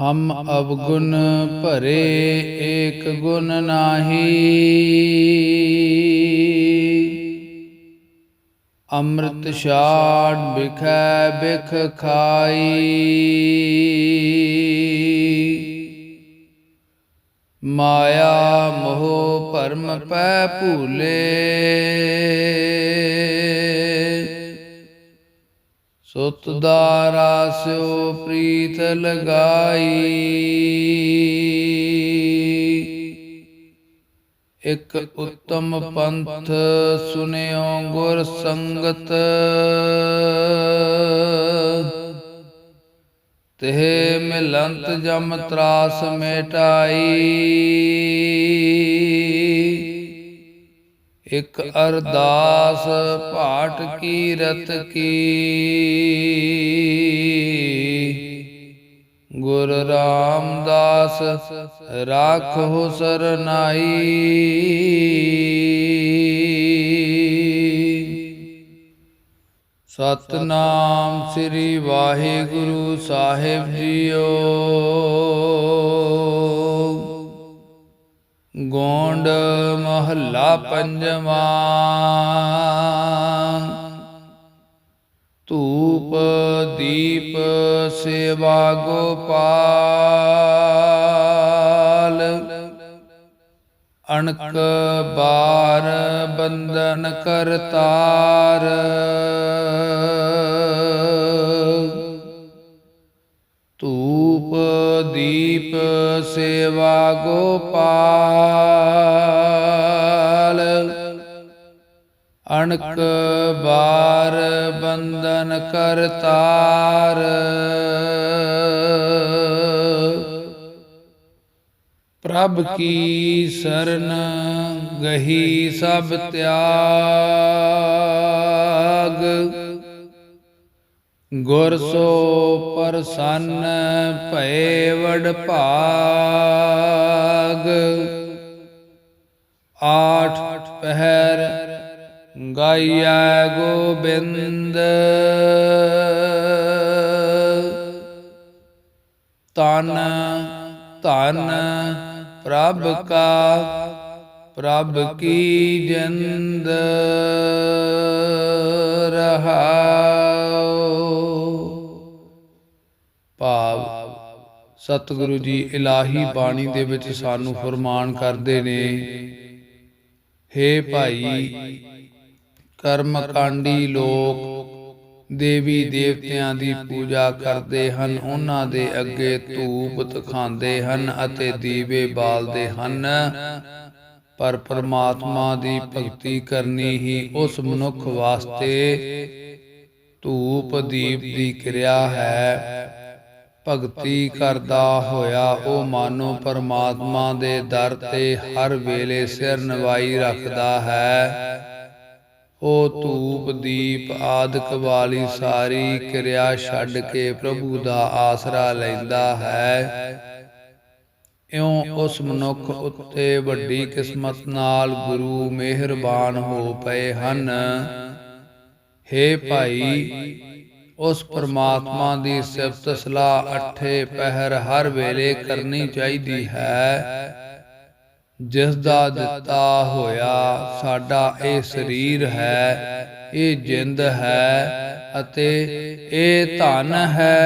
ਹਮ ਅਵਗੁਣ ਭਰੇ ਏਕ ਗੁਣ ਨਾਹੀ। ਅੰਮ੍ਰਿਤ ਛਾੜ ਬਿਖੈ ਬਿਖ ਖਾਈ। ਮਾਇਆ ਮੋਹ ਭਰਮ ਪੈ ਭੂਲੇ। ਸੁਤ ਦਾ ਰਾਸਿਓ ਪ੍ਰੀਤ ਲਗਾਈ। ਇਕ ਉਤਮ ਪੰਥ ਸੁਨਿਓ ਗੁਰ ਸੰਗਤ। ਤੇ ਮਿਲੰਤ ਜਮ ਤਰਾਸ ਮੇਟਾਈ। ਇਕ ਅਰਦਾਸ ਭਾਟ ਕੀ ਰਤ ਕੀ। ਗੁਰ ਰਾਮਦਾਸ ਰਾਖੋ ਸਰਨਾਈ। ਸਤਨਾਮ ਸ੍ਰੀ ਵਾਹਿਗੁਰੂ ਸਾਹਿਬ ਜੀਓ। ਮਹੱਲਾ ਪੰਜਵਾਂ। ਧੂਪ ਦੀਪ ਸੇਵਾ ਗੋਪਾਲ। ਅਣਕ ਬਾਰ ਬੰਧਨ ਕਰਤਾਰ। ਧੂਪ ਦੀਪ ਸੇਵਾ ਗੋਪਾਲ। ਅਣਕ ਬਾਰ ਬੰਧਨ ਕਰਤਾਰ ਪ੍ਰਭ ਕੀ ਸਰਨ ਗਹੀ ਸਭ ਤਿਆਗ। ਗੁਰ ਸੋ ਪ੍ਰਸੰਨ ਭਏ ਵਡ ਭਾਗ। ਆਠ ਪਹਿਰ ਗਾਇਆ ਗੋਬਿੰਦ। ਤਨ ਧਨ ਪ੍ਰਭ ਕਾ, ਪ੍ਰਭ ਕੀ ਜਿੰਦ ਰਹਾਉ ਭਾਵ ਸਤਿਗੁਰੂ ਜੀ ਇਲਾਹੀ ਬਾਣੀ ਦੇ ਵਿੱਚ ਸਾਨੂੰ ਫਰਮਾਨ ਕਰਦੇ ਨੇ, ਹੇ ਭਾਈ ਕਰਮ ਕਾਂਡੀ ਲੋਕ ਦੇਵੀ ਦੇਵਤਿਆਂ ਦੀ ਪੂਜਾ ਕਰਦੇ ਹਨ ਉਹਨਾਂ ਦੇ ਅੱਗੇ ਧੂਪ ਤਖਾਂਦੇ ਹਨ ਅਤੇ ਦੀਵੇ ਬਾਲਦੇ ਹਨ। ਪਰ ਪਰਮਾਤਮਾ ਦੀ ਭਗਤੀ ਕਰਨੀ ਹੀ ਉਸ ਮਨੁੱਖ ਵਾਸਤੇ ਧੂਪ ਦੀਪ ਦੀ ਕਿਰਿਆ ਹੈ। ਭਗਤੀ ਕਰਦਾ ਹੋਇਆ ਉਹ ਮਾਨੋ ਪਰਮਾਤਮਾ ਦੇ ਦਰ ਤੇ ਹਰ ਵੇਲੇ ਸਿਰ ਨਵਾਈ ਰੱਖਦਾ ਹੈ। ਉਹ ਧੂਪ, ਦੀਪ ਆਦਿਕ ਵਾਲੀ ਸਾਰੀ ਕਿਰਿਆ ਛੱਡ ਕੇ ਪ੍ਰਭੂ ਦਾ ਆਸਰਾ ਲੈਂਦਾ ਹੈ। ਇਉਂ ਉਸ ਮਨੁੱਖ ਉੱਤੇ ਵੱਡੀ ਕਿਸਮਤ ਨਾਲ ਗੁਰੂ ਮਿਹਰਬਾਨ ਹੋ ਪਏ ਹਨ। ਹੇ ਭਾਈ, ਉਸ ਪਰਮਾਤਮਾ ਦੀ ਸਿਫਤ ਸਲਾਹ ਅਠੇ ਪਹਿਰ ਹਰ ਵੇਲੇ ਕਰਨੀ ਚਾਹੀਦੀ ਹੈ। ਜਿਸ ਦਾ ਦਿੱਤਾ ਹੋਇਆ ਸਾਡਾ ਇਹ ਸਰੀਰ ਹੈ ਇਹ ਜਿੰਦ ਹੈ ਅਤੇ ਇਹ ਧਨ ਹੈ।